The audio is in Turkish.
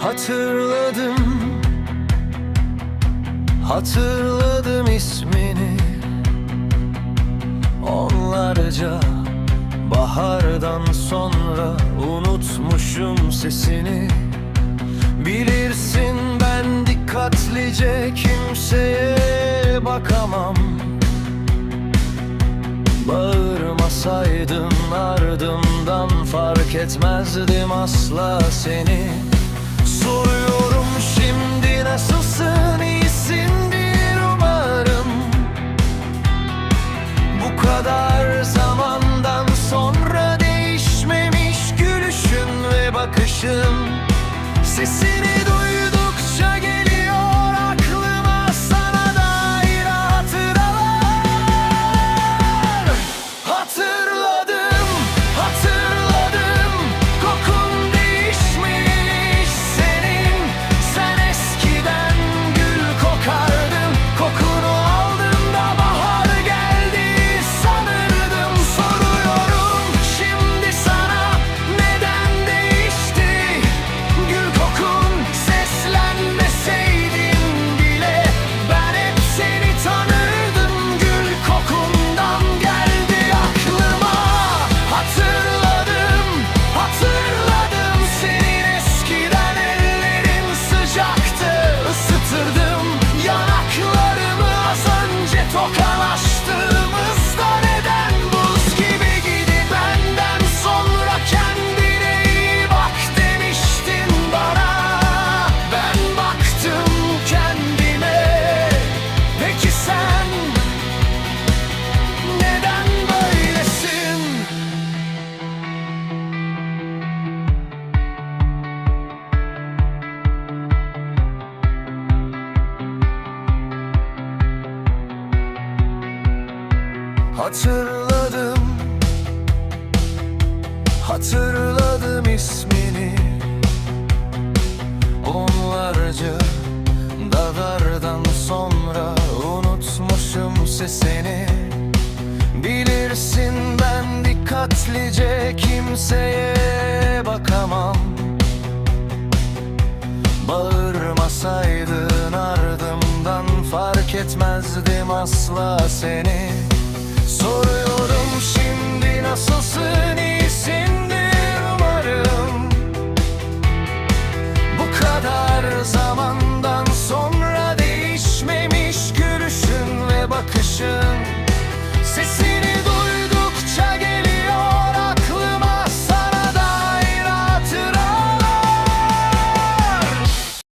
Hatırladım. Hatırladım ismini. Onlarca Bahardan sonra unutmuşum sesini. Bilirsin ben dikkatlice kimseye bakamam. Bağırmasaydım ardımdan fark etmezdim asla seni. Come. Hatırladım. Hatırladım ismini. Onlarca Dalardan sonra Unutmuşum sesini. Bilirsin ben dikkatlice Kimseye bakamam. Bağırmasaydın ardımdan Fark etmezdim asla seni.